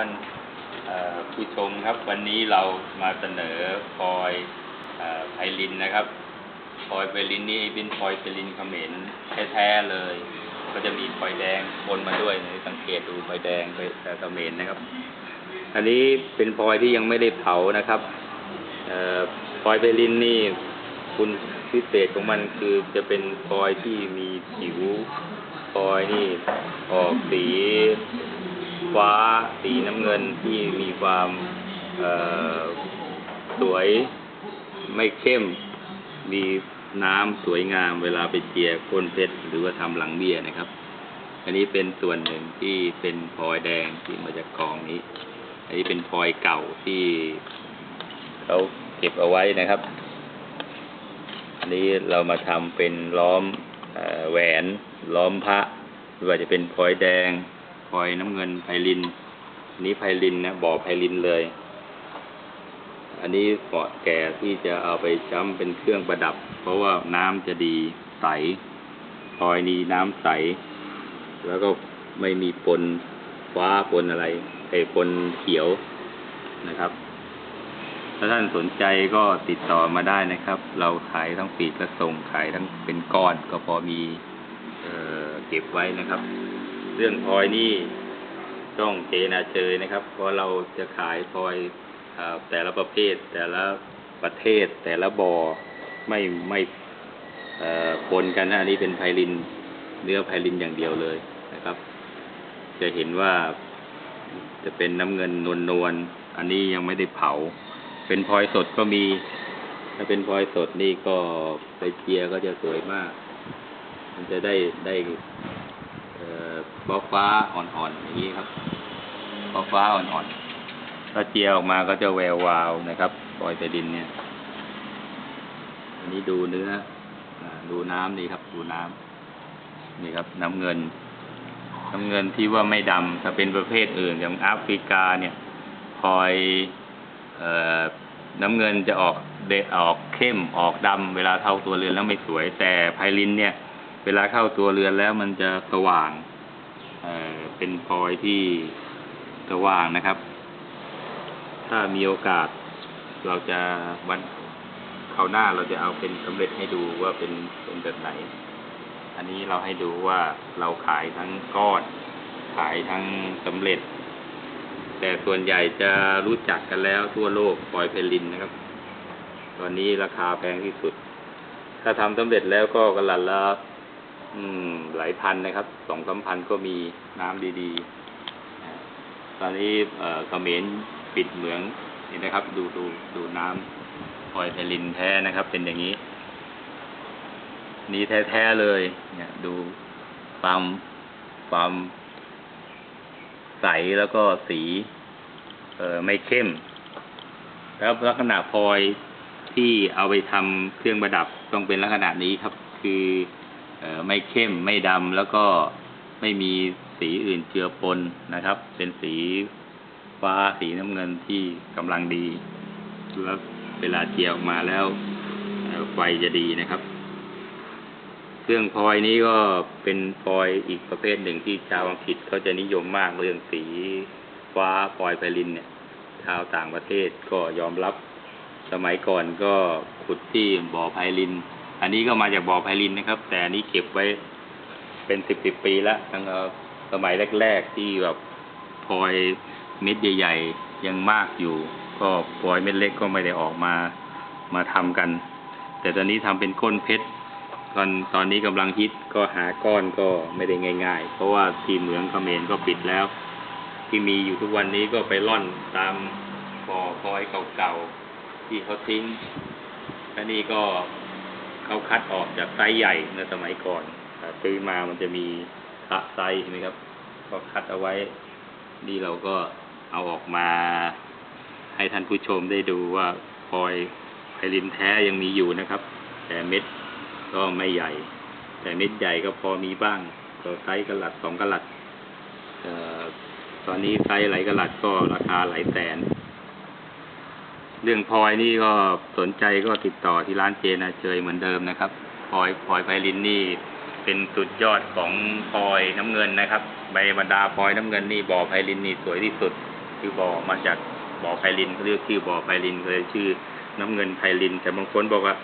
ท่านผู้ชมครับ วันนี้เรามาเสนอพลอยไพลินนะครับพลอยไพลินนี่เป็นพลอยไพลินเขมรแท้ๆเลย ก็จะมีพลอยแดงปนมาด้วยสังเกตดูพลอยแดงไปเขมรนะครับ อันนี้เป็นพลอยที่ยังไม่ได้เผานะครับพลอยไพลินนี่คุณพิเศษของมันคือจะเป็นพลอยที่มีผิวพลอยนี่ออกสี ฟ้าสีน้ำเงินที่มีความสวยไม่เข้ม มีน้ำสวยงามเวลาไปเจียก้นเพชรหรือว่าทำหลังเบี้ยนะครับ อันนี้เป็นส่วนหนึ่งที่เป็นพลอยแดงที่มาจากกองนี้ อันนี้เป็นพลอยเก่าที่เขาเก็บเอาไว้นะครับ อันนี้เรามาทำเป็นล้อมอแหวนล้อมพระไม่ว่าจะเป็นพลอยแดง พลอยน้ำเงินไพลิน นี้ไพลินนะบ่อไพลินเลย อันนี้เหมาะแก่ที่จะเอาไปช้ำเป็นเครื่องประดับ เพราะว่าน้ำจะดีใสพลอยนี้น้ำใส แล้วก็ไม่มีปนฟ้าปนอะไรไอ้ปนเขียวนะครับถ้าท่านสนใจก็ติดต่อมาได้นะครับ เราขายทั้งปีกและส่งขายทั้งเป็นก้อนก็พอมีเออเก็บไว้นะครับ เรื่องพลอยนี่ต้องเจนาเจยนะครับ เพราะเราจะขายพลอยอแต่ละประเภท แต่ละประเทศ แต่ละบอ่อไม่ไม่ปนกันนะอันนี้เป็นไพลินเนื้อไพลินอย่างเดียวเลยนะครับ จะเห็นว่าจะเป็นน้ำเงินนวลนวลๆอันนี้ยังไม่ได้เผา เป็นพลอยสดก็มี ถ้าเป็นพลอยสดนี่ก็ไปเจียก็จะสวยมาก มันจะได้ได้ อ่อฟ้าฟ้าอ่อนๆอย่างนี้ครับฟ้าฟ้าอ่อนๆถ้าเจียออกมาก็จะแวววาวนะครับพลอยไพลินเนี่ย อันนี้ดูเนื้ออดูน้ำนี่ครับ ดูน้ำนี่ครับ น้ำเงิน น้ำเงินที่ว่าไม่ดำถ้าเป็นประเภทอื่นอย่างแอฟริกาเนี่ยพลอยเอ่อน้ำเงินจะออกเดออกเข้มออกดำเวลาเข้าตัวเรือนแล้วไม่สวย แต่ไพลินเนี่ย เวลาเข้าตัวเรือนแล้วมันจะสว่าง เออเป็นพลอยที่สว่างนะครับ ถ้ามีโอกาสเราจะวันคราวหน้าเราจะเอาเป็นสำเร็จให้ดูว่าเป็นเป็นแบบไหน อันนี้เราให้ดูว่าเราขายทั้งก้อน ขายทั้งสำเร็จ แต่ส่วนใหญ่จะรู้จักกันแล้วทั่วโลกปอยเพลินนะครับ ตอนนี้ราคาแพงที่สุด ถ้าทำสำเร็จแล้วก็กระหลัดละ อืม หลายพันนะครับ สองสามพันก็มีน้ำดีๆ ตอนนี้เอ่อเขมรปิดเหมืองนี่นะครับ ดูดูดูน้ำปอยเพลินแท้นะครับ เป็นอย่างนี้ นี่แท้ๆเลย เนี่ย ดูความความใสแล้วก็สี เออไม่เข้ม แล้วลักษณะพลอยที่เอาไปทำเครื่องประดับต้องเป็นลักษณะนี้ครับ คือ ไม่เข้มไม่ดำแล้วก็ไม่มีสีอื่นเจือปนนะครับ เป็นสีฟ้าสีน้ำเงินที่กำลังดีแล้วเวลาเจียออกมาแล้วไฟจะดีนะครับ เครื่องพลอยนี้ก็เป็นพลอยอีกประเภทหนึ่งที่ชาวอังกฤษเขาจะนิยมมากเรื่องสีฟ้าพลอยไพลินเนี่ย ชาวต่างประเทศก็ยอมรับสมัยก่อนก็ขุดที่บ่อไพลิน อันนี้ก็มาจากบ่อไพลินนะครับ แต่อันนี้เก็บไว้เป็นสิบสิบปีแล้วตั้งแต่สมัยแรก ๆ ที่แบบพลอยเม็ดใหญ่ ๆ ยังมากอยู่ ก็พลอยเม็ดเล็กก็ไม่ได้ออกมามาทำกัน แต่ตอนนี้ทำเป็นก้นเพชรตอนตอนนี้กำลังฮิตก็หาก้อนก็ไม่ได้ง่าย ๆ เพราะว่าทีเหมืองเขมรก็ปิดแล้ว ที่มีอยู่ทุกวันนี้ก็ไปล่อนตามบ่อพลอยเก่าๆที่เขาทิ้งอันนี้ก็ เขาคัดออกจากไซส์ใหญ่ในสมัยก่อนอซื้อมามันจะมีคะไซส์ใช่ไหมครับ ก็คัดเอาไว้ นี่เราก็เอาออกมา ให้ท่านผู้ชมได้ดูว่าพลอยไพลินแท้ยังมีอยู่นะครับ แต่เม็ดก็ไม่ใหญ่ แต่เม็ดใหญ่ก็พอมีบ้างก็ไซส์กระหลัดสองกระหลัดตอนนี้ไซส์หลกระหลัดก็ราคาหลายแสน เรื่องพลอยนี่ก็สนใจก็ติดต่อที่ร้านเจนาเจยเหมือนเดิมนะครับพลอยพลอยไพลินนี่เป็นสุดยอดของพลอยน้ำเงินนะครับใบบรรดาพลอยน้ำเงินนี่บ่อไพลินนี่สวยที่สุดคือบ่อมาจากบ่อไพลินเขาเรียกชื่อบ่อไพลินเลยชื่อน้ำเงินไพลิน แต่บางคนบอกว่า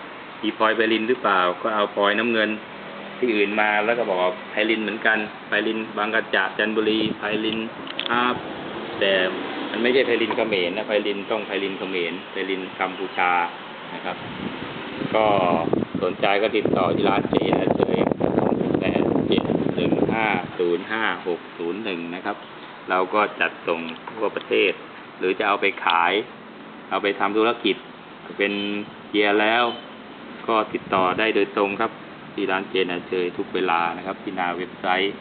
มีพลอยไพลินหรือเปล่า ก็เอาพลอยน้ำเงินที่อื่นมาแล้วก็บอกไพลินเหมือนกันไพลินบางกระจาจันทบุรีไพลินอาบแต่ มันไม่ใช่ไพลินเขมรนะไพลินต้องไพลินเขมรไพลินกัมพูชานะครับ ก็สนใจก็ติดต่อที่ร้านเจนะเฉยแปดเจ็ดหนึ่งห้าศูนย์ห้าหกศูนย์หนึ่งนะครับ เราก็จัดส่งทั่วประเทศ หรือจะเอาไปขาย เอาไปทำธุรกิจ เป็นเกียร์แล้ว ก็ติดต่อได้โดยตรงครับ ที่ร้านเจนะเฉยทุกเวลานะครับ ที่นาเว็บไซต์